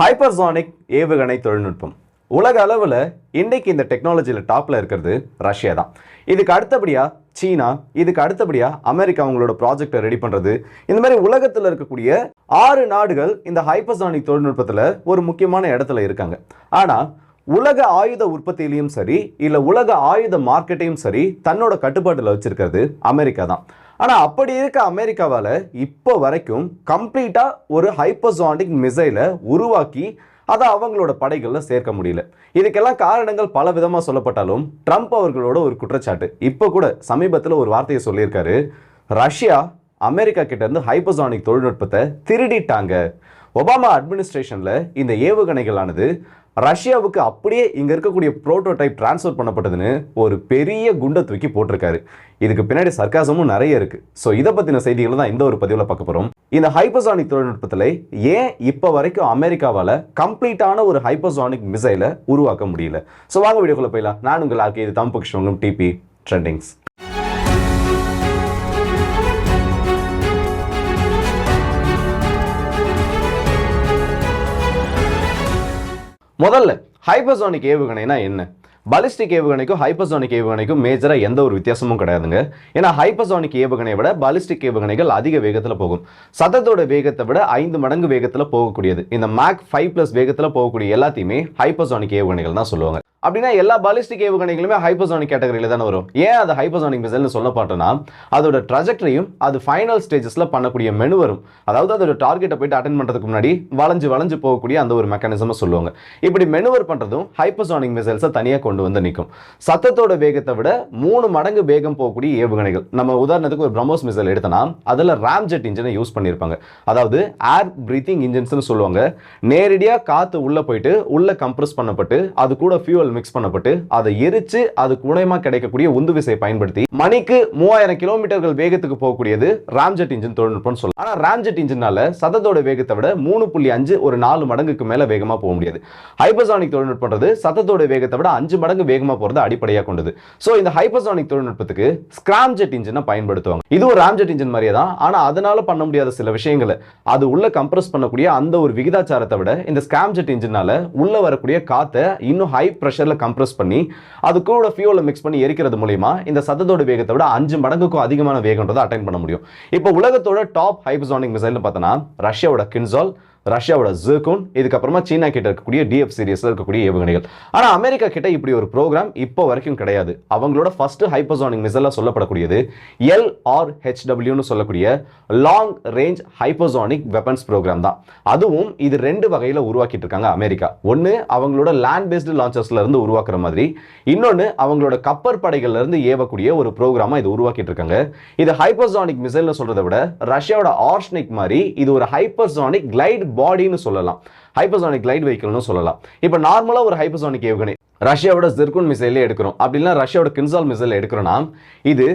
Hypersonic ஏவுகணை தொழில்நுட்பம். உலக அளவில் இன்னைக்கு இந்த டெக்னாலஜியில் டாப்பில் இருக்கிறது ரஷ்யா தான். இதுக்கு அடுத்தபடியாக சீனா இதுக்கு அடுத்தபடியாக அமெரிக்கா அவங்களோட ப்ராஜெக்டை ரெடி பண்ணுறது இந்த மாதிரி உலகத்தில் இருக்கக்கூடிய ஆறு நாடுகள் இந்த ஹைப்பர்சானிக் தொழில்நுட்பத்தில் ஒரு முக்கியமான இடத்துல இருக்காங்க. ஆனால் உலக ஆயுத உற்பத்தியிலையும் சரி இல்லை உலக ஆயுத மார்க்கெட்டையும் சரி தன்னோட கட்டுப்பாட்டில் வச்சிருக்கிறது அமெரிக்கா தான். ஆனால் அப்படி இருக்க அமெரிக்காவால் இப்போ வரைக்கும் கம்ப்ளீட்டாக ஒரு ஹைப்பர்சானிக் மிசைலை உருவாக்கி அதை அவங்களோட படைகளில் சேர்க்க முடியல. இதுக்கெல்லாம் காரணங்கள் பல விதமாக சொல்லப்பட்டாலும் ட்ரம்ப் அவர்களோட ஒரு குற்றச்சாட்டு. இப்போ கூட சமீபத்தில் ஒரு வார்த்தையை சொல்லியிருக்காரு. ரஷ்யா அமெரிக்கா கிட்டேருந்து ஹைப்பர்சானிக் தொழில்நுட்பத்தை திருடிட்டாங்க. ஒபாமா அட்மினிஸ்ட்ரேஷனில் இந்த ஏவுகணைகளானது ரஷ்யாவுக்கு அப்படியே இங்கே இருக்கக்கூடிய ப்ரோட்டோடைப் டிரான்ஸ்ஃபர் பண்ணப்பட்டதுன்னு ஒரு பெரிய குண்டை தூக்கி போட்டிருக்காரு. இதுக்கு பின்னாடி சர்க்காசமும் நிறைய இருக்கு. ஸோ இதை பற்றின செய்திகளை தான் இந்த ஒரு பதிவில் பார்க்க போகிறோம் இந்த ஹைப்பர்சானிக் தொழில்நுட்பத்தில் ஏன் இப்போ வரைக்கும் அமெரிக்காவால் கம்ப்ளீட்டான ஒரு ஹைப்பர்சானிக் மிசைலை உருவாக்க முடியல? ஸோ வாங்க வீடியோக்குள்ள போயிடலாம். நான் உங்கள் ஆர்கே இது தம்பு கிருஷ்ணனும் டிபி ட்ரெண்டிங்ஸ் முதல்ல ஹைப்பர்சானிக் ஏவுகணைனா என்ன? பாலிஸ்டிக் ஏவுகணைக்கும் ஹைப்பர்சோனிக் ஏவுகணைக்கும் மேஜராக எந்த ஒரு வித்தியாசமும் கிடையாதுங்க. ஏன்னா ஹைப்பர்சோனிக் ஏவுகணையை விட பாலிஸ்டிக் ஏவுகணைகள் அதிக வேகத்தில் போகும். சதத்தோட வேகத்தை விட ஐந்து மடங்கு வேகத்தில் போகக்கூடியது. இந்த மேக் ஃபைவ் ப்ளஸ் வேகத்தில் போகக்கூடிய எல்லாத்தையுமே ஹைப்பர்சோனிக் ஏவுகணைகள் தான் சொல்லுவாங்க. அப்படின்னா எல்லா பாலிஸ்டிக் ஏவுகணைகளுமே ஹைப்பர்சோனிக் கேட்டகரியில் தானே வரும். ஏன் அது ஹைப்பர்சோனிக் மிசைல்னு சொல்ல அதோட ட்ரஜெக்டரியும் அது ஃபைனல் ஸ்டேஜஸில் பண்ணக்கூடிய மெனு வரும். அதாவது அதோட டார்கெட்டை போயிட்டு அட்டன் பண்ணுறதுக்கு முன்னாடி வளைஞ்சு வளைஞ்சு போகக்கூடிய அந்த ஒரு மெக்கானிசமாக சொல்லுவாங்க. இப்படி மெனுவர் பண்ணுறதும் ஹைப்பர்சோனிக் மிசைல்ஸை தனியாக கொண்டு வந்து நிற்கும் சத்தத்தோட வேகத்தை விட மூணு மடங்கு வேகம் போகக்கூடிய ஏவுகணைகள். நம்ம உதாரணத்துக்கு ஒரு பிரம்மோஸ் மிசைல் எடுத்தனா அதில் ராம்ஜெட் இன்ஜினை யூஸ் பண்ணியிருப்பாங்க அதாவது ஏர் பிரீத்திங் இன்ஜின்ஸ்னு சொல்லுவாங்க. நேரடியாக காற்று உள்ளே போயிட்டு உள்ளே கம்ப்ரஸ் பண்ணப்பட்டு அது கூட ஃபியூவல் மிக்ஸ் பண்ணப்பட்டு அதை எரிச்சு அது மூலயமா கிடைக்கக்கூடிய உந்து விசை பயன்படுத்தி மணிக்கு மூவாயிரம் கிலோமீட்டர்கள் வேகத்துக்கு போகக்கூடியது ராம்ஜெட் இன்ஜின் தொழில்நுட்பம்னு சொல்லலாம். ஆனால் ராம்ஜெட் இன்ஜினால சதத்தோட வேகத்தை விட மூணு புள்ளி அஞ்சு ஒரு நாலு மடங்குக்கு மேல வேகமா போக முடியாது. ஹைபர்சானிக் தொழில்நுட்பம்ன்றது சத்தத்தோட வேகத்தை விட அஞ்சு மடங்கு வேகமா போறது அடிப்படையாக கொண்டது. ஸோ இந்த ஹைபர்சானிக் தொழில்நுட்பத்துக்கு ஸ்கிராம்ஜெட் இன்ஜினை பயன்படுத்துவாங்க. இது ஒரு ராம்ஜெட் இன்ஜின் மாதிரியே தான். ஆனா அதனால பண்ண முடியாத சில விஷயங்களை. அது உள்ள கம்ப்ரஸ் பண்ணக்கூடிய அந்த ஒரு விகிதாச்சாரத்தை விட இந்த ஸ்கிராம்ஜெட் இன்ஜினால உள்ள வரக்கூடிய காத்தை இன்னும் ஹை ப்ரெஷரில் கம்ப்ரஸ் பண்ணி அது கூட ஃபியூவில் மிக்ஸ் பண்ணி எரிக்கிறது மூலியமா இந்த சத்தத்தோட வேகத்தை விட அஞ்சு மடங்குக்கும் அதிகமான வேகன்றதை அட்டைன் பண்ண முடியும். இப்போ உலகத்தோட டாப் ஹைப்பர்சானிக் மிசைல்னு பார்த்தோன்னா ரஷ்யாவோட கின்சால் ரஷ்யாவோட ஜெர்கோன் இதுக்கப்புறமா சீனா கிட்ட இருக்கக்கூடிய டிஎஃப் சீரியஸ்ல இருக்கக்கூடிய ஏவுகணைகள். ஆனா அமெரிக்கா கிட்ட இப்படி ஒரு ப்ரோக்ராம் இப்போ வரைக்கும் கிடையாது. அவங்களோட ஃபர்ஸ்ட் ஹைப்பர்சானிக் மிசைலா சொல்லப்படக்கூடியது எல் ஆர் ஹெச்டபிள்யூன்னு சொல்லக்கூடிய long range hypersonic weapons program தான். அதுவும் இது ரெண்டு வகையில் உருவாக்கிட்டு இருக்காங்க அமெரிக்கா. ஒன்று அவங்களோட லேண்ட் பேஸ்டு லான்ச்சர்ஸ்ல இருந்து உருவாக்குற மாதிரி. இன்னொன்று அவங்களோட கப்பர் படைகள்ல இருந்து ஏவக்கூடிய ஒரு ப்ரோக்ராமா இது உருவாக்கிட்டு இருக்காங்க. இது ஹைப்பர்சோனிக் மிசைல்னு சொல்றதை விட ரஷ்யாவோட ஆர்ஷ்னிக் மாதிரி இது ஒரு ஹைப்பர்சானிக் கிளைட் பாடின்னு சொல்லலாம். ஹைப்பர்சானிக் லைட் வெஹிக்கிள்னு சொல்லலாம். இப்போ நார்மலாக ஒரு ஹைப்பர்சானிக் ஏவுகணை. ரஷ்யாவோட ஜெர்குன் மிசைலே எடுக்கிறோம். அப்படின்னா ரஷ்யாவோட கின்சால் மிசைல் எடுக்கிறோன்னா இது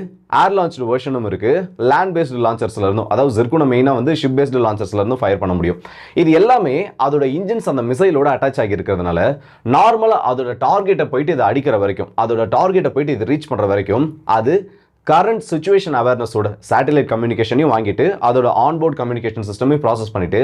ஏர் லான்ச்டு வெர்ஷனும் இருக்கு. லேண்ட் பேஸ்டு லான்ச்சர்ஸ்ல இருந்தும் அதாவது ஜெர்குனை மெயினாக வந்து ஷிப் பேஸ்டு லான்ச்சர்ஸ்ல இருந்தும் ஃபயர் பண்ண முடியும். இது எல்லாமே அதோட இன்ஜின்ஸ் அந்த மிசைலோட அட்டாச் ஆகி இருக்கிறதுனால நார்மலாக அதோட டார்கெட்டை போயிட்டு இதை அடிக்கிற வரைக்கும் அதோட டார்கெட்டை போயிட்டு இது ரீச் பண்ணுற வரைக்கும் அது கரண்ட் சுச்சுவேஷன் அவேர்னஸோட சேட்டலைட் கம்யூனிகேஷனையும் வாங்கிட்டு அதோட ஆன்போர்ட் கம்யூனிகேஷன் சிஸ்டமையும் ப்ராசஸ் பண்ணிட்டு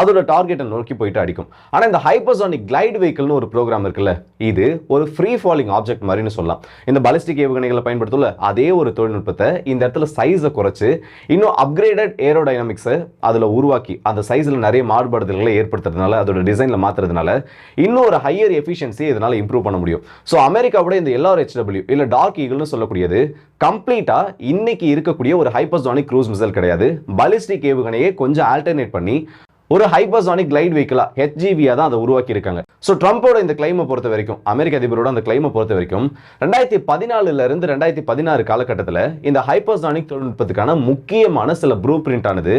அதோட டார்கெட்டை நோக்கி போயிட்டு அடிக்கும். ஆனால் இந்த ஹைப்பர்சானிக் கிளைட் வெஹிக்கிள்னு ஒரு ப்ரோக்ராம் இருக்குல்ல இது ஒரு ஃப்ரீ ஃபாலிங் ஆப்ஜெக்ட் மாதிரின்னு சொல்லலாம். இந்த பாலிஸ்டிக் ஏவுகணைகளை பயன்படுத்தல அதே ஒரு தொழில்நுட்பத்தை இந்த இடத்துல சைஸை குறைச்சு இன்னும் அப்கிரேடட் ஏரோடைனமிக்ஸை அதில் உருவாக்கி அந்த சைஸில் நிறைய மாறுபடுதல்களை ஏற்படுத்துறதுனால அதோட டிசைனில் மாற்றுறதுனால இன்னும் ஒரு ஹையர் எஃபிஷியன்சி இதனால் இம்ப்ரூவ் பண்ண முடியும். ஸோ அமெரிக்காவோட இந்த எல்ஆர் ஹெச்டபிள்யூ இல்லை டார்க் ஈகிள்னு சொல்லக்கூடியது கம்ப்ளீட் கம்ப்ளீட்டா இன்னைக்கு இருக்கக்கூடிய ஒரு ஹைப்பர்சானிக் க்ரூஸ் மிசல் கிடையாது. பாலிஸ்டிக் ஏவுகணையை கொஞ்சம் ஆல்டர்னேட் பண்ணி ஒரு ஹைப்பர்சானிக் கிளைட் வெஹிக்கிளா ஹெச்ஜிவியா தான் அதை உருவாக்கி இருக்காங்க ஸோ ட்ரம்ப்போட இந்த கிளைமை பொறுத்த வரைக்கும் அமெரிக்க அதிபரோட அந்த கிளைமை பொறுத்த வரைக்கும் ரெண்டாயிரத்தி பதினாலுல இருந்து ரெண்டாயிரத்தி பதினாறு காலகட்டத்தில் இந்த ஹைப்பர்சானிக் தொழில்நுட்பத்துக்கான முக்கியமான சில ப்ரூ பிரிண்ட் ஆனது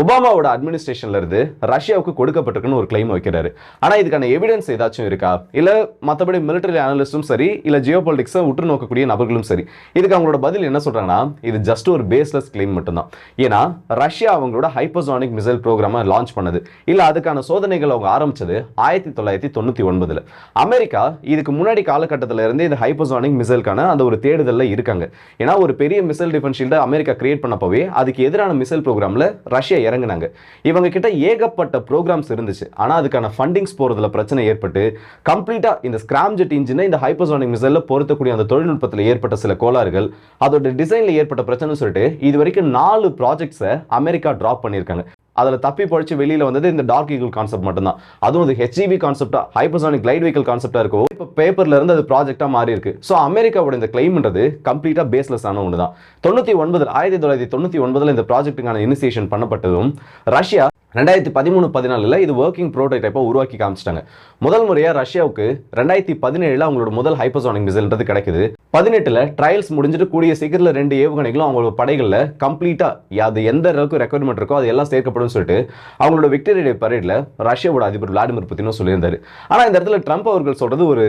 ஒபாமாவோட அட்மினிஸ்ட்ரேஷன்ல இருந்து ரஷ்யாவுக்கு கொடுக்கப்பட்டிருக்குன்னு ஒரு கிளைம் வைக்கிறாரு. ஆனா இதுக்கான எவிடன்ஸ் ஏதாச்சும் இருக்கா? இல்ல மற்றபடி மிலிட்டரி அனலிஸ்டும் சரி இல்ல ஜியோ பாலிடிக்ஸை உற்று நோக்கக்கூடிய நபர்களும் சரி இதுக்கு அவங்களோட பதில் என்ன சொல்றாங்கன்னா இது ஜஸ்ட் ஒரு பேஸ்லெஸ் கிளைம் மட்டும்தான். ஏன்னா ரஷ்யா அவங்களோட ஹைப்பர்சானிக் மிசைல் ப்ரோக்ராமை லான்ச் பண்ணது. இல்ல அதுக்கான சோதனைகள் அவங்க ஆரம்பிச்சது ஆயிரத்தி தொள்ளாயிரத்தி தொண்ணூத்தி ஒன்பதுல. அமெரிக்கா இதுக்கு முன்னாடி காலகட்டத்தில இருந்தே இந்த ஹைப்பர்சானிக் மிசைலுக்கான அந்த ஒரு தேடுதலில் இருக்காங்க. ஏன்னா ஒரு பெரிய மிசைல் டிஃபென்ஸ் ஷீல்டை அமெரிக்கா கிரியேட் பண்ணப்பவே அதுக்கு எதிரான மிசைல் ப்ரோக்ராம்ல ரஷ்யா இறங்குனாங்க. இவங்க கிட்ட ஏகப்பட்ட ப்ரோக்ராம்ஸ் இருந்துச்சு. ஆனா அதுக்கான ஃபண்டிங்ஸ் போறதுல பிரச்சனை ஏற்பட்டு கம்ப்ளீட்டா இந்த ஸ்கிராம்ஜெட் இன்ஜினை இந்த ஹைப்பர்சானிக் மிசைலில் பொருத்தக்கூடிய அந்த தொழில்நுட்பத்தில் ஏற்பட்ட சில கோளாறுகள் அதோட டிசைன்ல ஏற்பட்ட பிரச்சனை சொல்லிட்டு இது வரைக்கும் நாலு ப்ராஜெக்ட்ஸை அமெரிக்கா ட்ராப் பண்ணியிருக்காங்க. அதில் தப்பி பழிச்சு வெளியில் வந்தது இந்த டார்க் ஈகிள் கான்செப்ட் மட்டும்தான். அதுவும் அது ஹெச்இவி கான்செப்டா ஹைப்பர்சானிக் லைட் வெஹிக்கல் கான்செப்டாக இருக்கும் இப்போ பேப்பர்ல இருந்து அது ப்ராஜெக்டாக மாறி இருக்கு. ஸோ அமெரிக்காவோட இந்த கிளைம்ன்றது கம்ப்ளீட்டா பேஸ்லெஸ் ஆன ஒன்று தான் தொண்ணூற்றி ஒன்பதில் ஆயிரத்தி தொள்ளாயிரத்தி தொண்ணூற்றி ஒன்பதில் இந்த ப்ராஜெக்ட்டுக்கான இனிசியேஷன் பண்ணப்பட்டதும் ரஷ்யா ரெண்டாயிரத்தி பதிமூணு பதினாலில் இது ஒர்க்கிங் ப்ரோட்டோடைப்பாக உருவாக்கி காமிச்சிட்டாங்க. முதல் முறையாக ரஷ்யாவுக்கு ரெண்டாயிரத்தி பதினேழில் அவங்களோட முதல் ஹைப்பர்சானிக் மிசைல்ன்றது கிடைக்குது. பதினெட்டில் ட்ரையல்ஸ் முடிஞ்சிட்டு கூடிய சீக்கிரத்தில் ரெண்டு ஏவுகணைகளும் அவங்களோட படைகளில் கம்ப்ளீட்டாக அது எந்த அளவுக்கு ரெக்குவயர்மெண்ட் இருக்கோ அது எல்லாம் சேர்க்கப்படும் சொல்லிட்டு அவங்களோட விக்டரி டே பரேடில் ரஷ்யாவோட அதிபர் விளாடிமிர் புத்தினும் சொல்லியிருந்தாரு. ஆனால் இந்த இடத்துல ட்ரம்ப் அவர்கள் சொல்றது ஒரு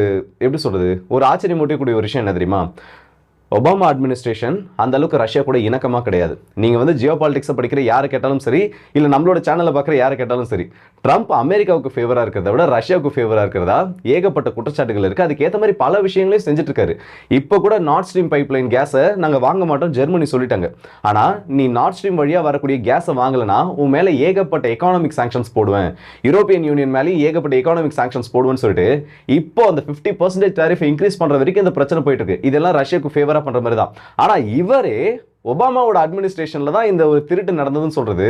எப்படி சொல்றது ஒரு ஆச்சரியமூட்டக்கூடிய ஒரு விஷயம் என்ன தெரியுமா? ஒபாமா அட்மினிஸ்ட்ரேஷன் அந்த அளவுக்கு ரஷ்யா கூட இணக்கமாக கிடையாது. நீங்கள் வந்து ஜியோ பாலிடிக்ஸை படிக்கிற யாரை கேட்டாலும் சரி இல்லை நம்மளோட சேனலை பார்க்குற யாரை கேட்டாலும் சரி ட்ரம்ப் அமெரிக்காவுக்கு ஃபேவராக இருக்கிறத விட ரஷ்யாவுக்கு ஃபேவராக இருக்கிறதா? ஏகப்பட்ட குற்றச்சாட்டுகள் இருக்குது அதுக்கு மாதிரி பல விஷயங்களையும் செஞ்சுட்ருக்காரு. இப்போ கூட நார்த் ஸ்ட்ரீம் பைப்லைன் கேஸை நாங்கள் வாங்க மாட்டோம் ஜெர்மனி சொல்லிட்டாங்க. ஆனால் நீ நார்த் ஸ்ட்ரீம் வழியாக வரக்கூடிய கேஸை வாங்கலைன்னா உன் மேலே ஏகப்பட்ட எக்கானாமிக் சாங்ஷன்ஸ் போடுவேன். யூரோப்பியன் யூனியன் மேலேயும் ஏகப்பட்ட எக்கானாமிக் சாங்ஷன்ஸ் போடுவேன்னு சொல்லிட்டு இப்போ அந்த ஃபிஃப்டி பர்சன்டேஜ் டேரிஃப் இன்க்ரீஸ் பண்ணுற வரைக்கும் இந்த பிரச்சனை போயிட்டு இருக்கு இதெல்லாம் ரஷ்யாவுக்கு ஃபேவராக ஃபேவரா பண்ற மாதிரி தான் ஆனா இவரே ஒபாமாவோட அட்மினிஸ்ட்ரேஷன்ல தான் இந்த ஒரு திருட்டு நடந்ததுன்னு சொல்றது.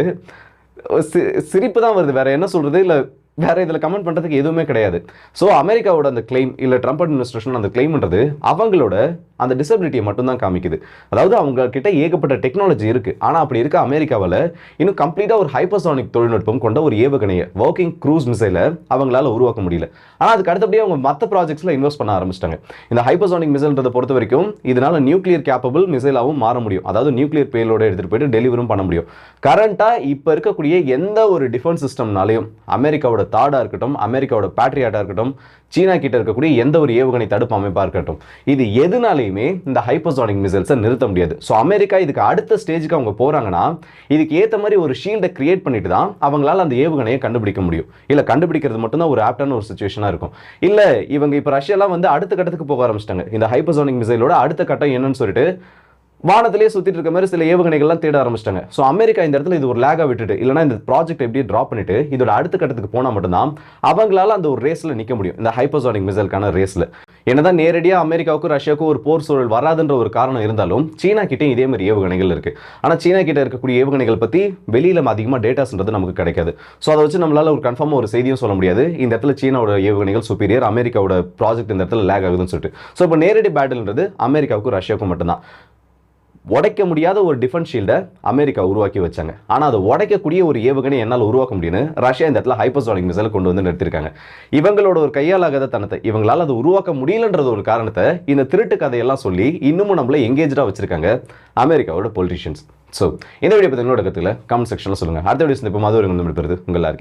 சிரிப்பு தான் வருது. வேற என்ன சொல்றது? இல்ல வேற இதில் கமெண்ட் பண்ணுறதுக்கு எதுவுமே கிடையாது. ஸோ அமெரிக்காவோட அந்த கிளைம் இல்லை ட்ரம்ப் அட்மினிஸ்ட்ரேஷன் அந்த கிளைம்ன்றது அவங்களோட அந்த டிசபிலிட்டியை மட்டும்தான் காமிக்குது. அதாவது அவங்க கிட்ட ஏகப்பட்ட டெக்னாலஜி இருக்குது ஆனால் அப்படி இருக்க அமெரிக்காவில் இன்னும் கம்ப்ளீட்டாக ஒரு ஹைப்பர்சானிக் தொழில்நுட்பம் கொண்ட ஒரு ஏவுகணையை ஒர்க்கிங் க்ரூஸ் மிசைலை அவங்களால உருவாக்க முடியல. ஆனால் அதுக்கு அடுத்தபடியே அவங்க மற்ற ப்ராஜெக்ட்ஸில் இன்வெஸ்ட் பண்ண ஆரம்பிச்சிட்டாங்க. இந்த ஹைப்பர்சானிக் மிசைல்ன்றதை பொறுத்த வரைக்கும் இதனால நியூக்ளியர் கேப்பபிள் மிசைலாகவும் மாற முடியும். அதாவது நியூக்ளியர் பேலோட எடுத்துட்டு போயிட்டு டெலிவரும் பண்ண முடியும். கரண்ட்டாக இப்போ இருக்கக்கூடிய எந்த ஒரு டிஃபென்ஸ் சிஸ்டம்னாலையும் அமெரிக்காவோட தாடா இருக்கட்டும் அமெரிக்காவோட பேட்ரியாட்டாக இருக்கட்டும் சீனா கிட்ட இருக்கக்கூடிய எந்த ஒரு ஏவுகணை தடுப்பு அமைப்பாக இருக்கட்டும் இது எதுனாலையுமே இந்த ஹைப்பர்சானிக் மிசைல்ஸை நிறுத்த முடியாது. ஸோ அமெரிக்கா இதுக்கு அடுத்த ஸ்டேஜுக்கு அவங்க போகிறாங்கன்னா இதுக்கு ஏற்ற மாதிரி ஒரு ஷீல்டை கிரியேட் பண்ணிட்டு தான் அவங்களால அந்த ஏவுகணையை கண்டுபிடிக்க முடியும். இல்லை கண்டுபிடிக்கிறது மட்டும்தான் ஒரு ஆப்டான ஒரு சுச்சுவேஷனாக இருக்கும். இல்லை இவங்க இப்போ ரஷ்யாலாம் வந்து அடுத்த கட்டத்துக்கு போக ஆரம்பிச்சிட்டாங்க. இந்த ஹைப்பர்சானிக் மிசைலோட அடுத்த கட்டம் என்னன்னு சொல்லிட்டு வானத்திலே சுற்றிட்டு இருக்க மாதிரி சில ஏவுகணைகள்லாம் தேட ஆரம்பிச்சிட்டாங்க. ஸோ அமெரிக்கா இந்த இடத்துல இது ஒரு லேகாக விட்டுட்டு இல்லைனா இந்த ப்ராஜெக்ட் எப்படியே ட்ராப் பண்ணிட்டு இதோட அடுத்த கட்டத்துக்கு போனால் மட்டும்தான் அவங்களால அந்த ஒரு ரேஸில் நிற்க முடியும். இந்த ஹைப்பர்சானிக் மிசைலுக்கான ரேஸில் என்னதான் நேரடியாக அமெரிக்காவுக்கும் ரஷ்யாவுக்கும் ஒரு போர் சூழல் வராதுன்ற ஒரு காரணம் இருந்தாலும் சீனா கிட்டயும் இதே மாதிரி ஏவுகணைகள் இருக்குது ஆனால் சீனா கிட்ட இருக்கக்கூடிய ஏவுகணைகள் பற்றி வெளியில் அதிகமாக டேட்டாஸ்ன்றது நமக்கு கிடைக்காது. ஸோ அதை வச்சு நம்மளால் ஒரு கன்ஃபார்மாக ஒரு செய்தியும் சொல்ல முடியாது. இந்த இடத்துல சீனாவோட ஏவுகணைகள் சுப்பீரியர் அமெரிக்காவோட ப்ராஜெக்ட் இந்த இடத்துல லேக் ஆகுதுன்னு சொல்லிட்டு. ஸோ இப்போ நேரடி பேட்டில்ன்றது அமெரிக்காவுக்கும் ரஷ்யாவுக்கும் மட்டும்தான். உடைக்க முடியாத ஒரு டிஃபென்ஸ் ஷீல்டை அமெரிக்கா உருவாக்கி வச்சாங்க. ஆனால் அதை உடைக்கக்கூடிய ஒரு ஏவுகணை என்னால் உருவாக்க முடியும்னு ரஷ்யா இந்த இடத்துல ஹைப்பர்சானிக் மிசைல் கொண்டு வந்து நிறுத்திருக்காங்க. இவங்களோட ஒரு கையாலாகாத தனத்தை இவங்களால் அதை உருவாக்க முடியலன்றது ஒரு காரணத்தை இந்த திருட்டு கதையெல்லாம் சொல்லி இன்னமும் நம்மளை எங்கேஜாக வச்சிருக்காங்க அமெரிக்காவோட பொலிட்டிஷியன்ஸ் ஸோ இந்த வீடியோ பற்றி என்னோட கற்றுக்கல கமெண்ட் செக்ஷனில் சொல்லுங்கள் அடுத்த வீடியோ இப்போ மது வந்து பெறுது உங்களா